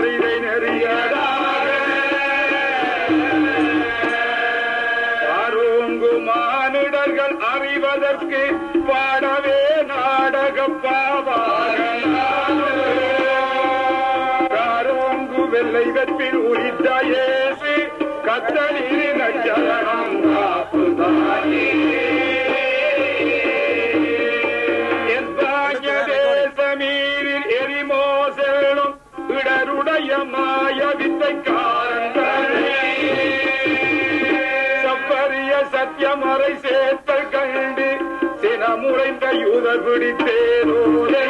சரு சரிதை நெறியடாரோங்கு மானிடர்கள் அறிவதற்கு பாடவே நாடக காரோங்கு வெள்ளை வெற்றில் உரித்த இயேசு கத்தலில் நச்சரணம் காப்புதானே சத்தியமறை சேர்த்த கண்டு சினமுறைந்த யூதர் பிடித்தேனோரே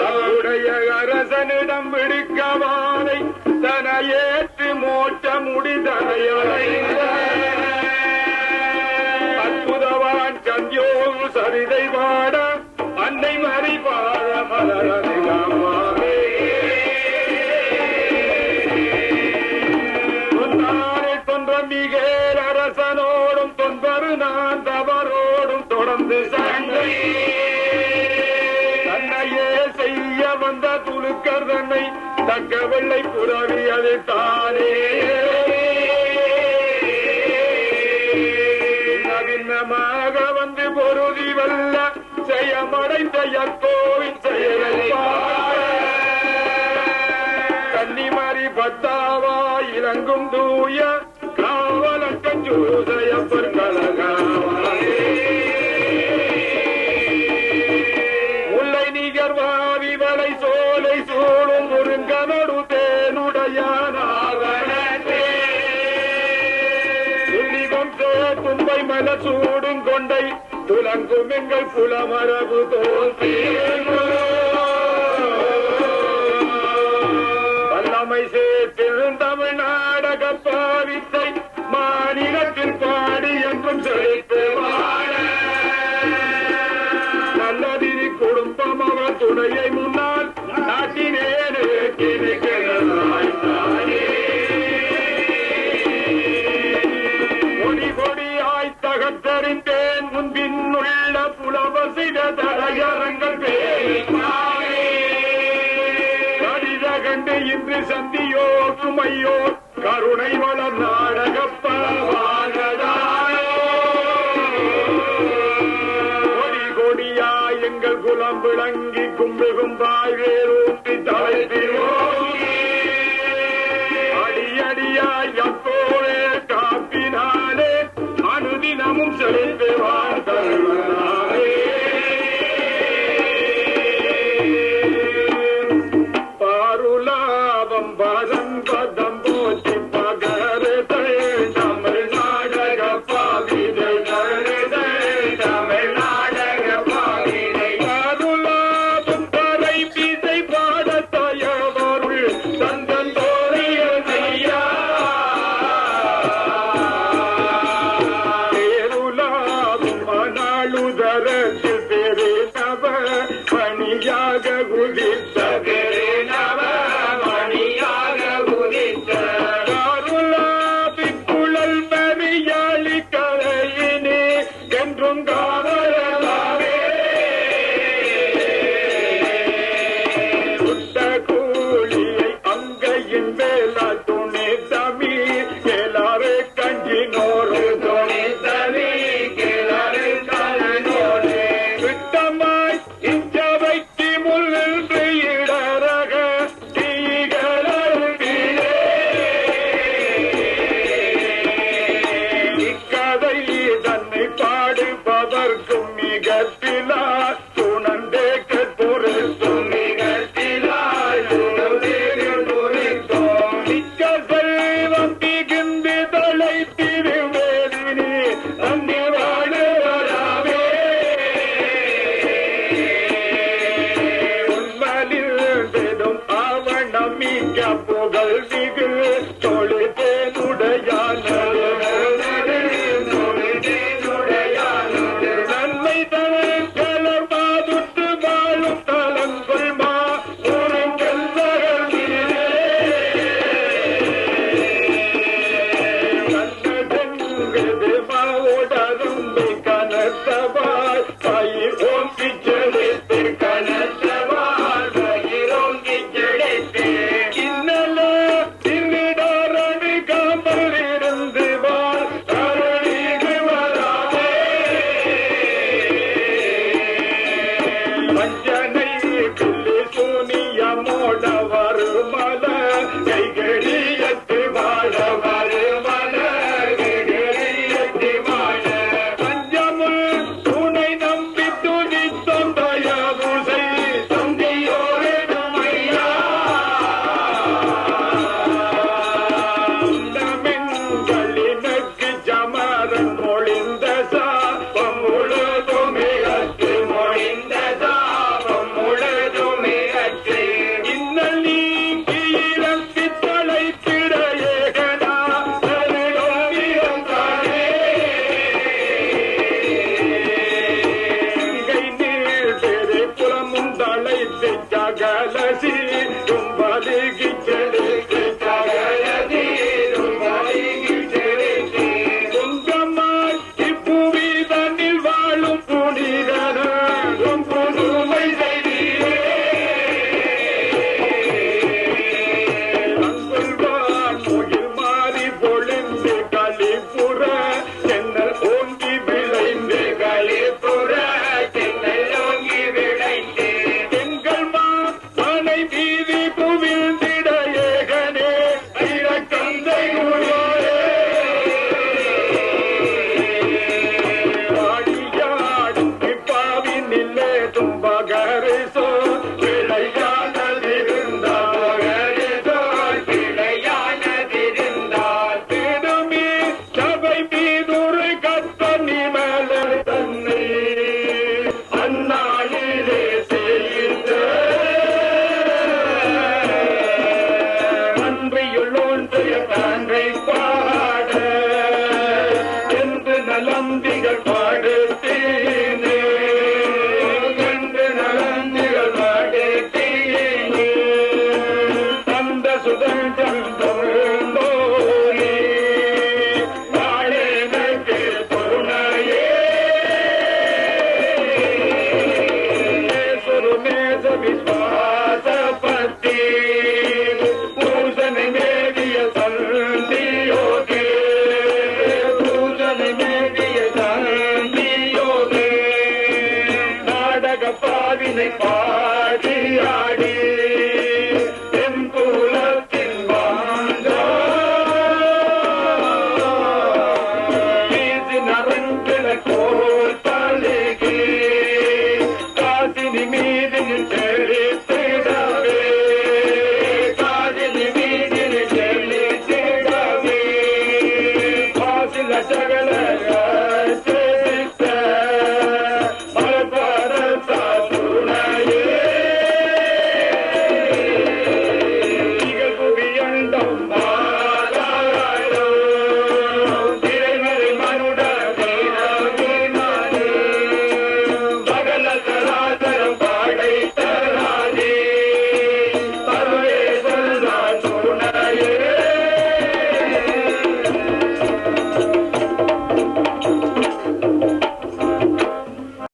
தம்முடைய அரசனிடம் விடுக்கவானை தனையேற்று மோட்ட முடிதலையலை அற்புதவான் சந்தியோகு சரிதை பாட அன்னை மறி பாட மலரதிலாமாவே தொடர்ந்து தன்னையே செய்ய வந்த துணுக்கர் தன்னை தக்க வெள்ளை புறவி அதை தானே. நவீனமாக வந்து பொருதி வல்ல செயமடைந்த யக்கோவின் செயலை கன்னிமரி பத்தாவா இறங்கும் தூய காவலட்டம் ஜூசையப்பர் தும்பை மல சூடும் கொண்டை துலங்கும் எங்கள் புலமரபு தோல்வி வல்லமை சேர்த்திருந்த தமிழ்நாடக பாவித்தை மாநிலத்தில் பாடி என்றும் செழித்து வாழ. நல்லதிரி குடும்பம் அவர் துணையை முன் புலவசிட கடித கண்டு இன்று சந்தியோ சுமையோ கருணை வளர் நாடகப்படி கொடியா எங்கள் குலம் விளங்கி கும்பு கும்பாய் வேரூன்றி ಜಾಗ ಗುಡಿ بلي அன்றியுள்ளோன்றைய தன்றை பாட. என்று நலம்பிகள் பாவினை பாடி ஆடி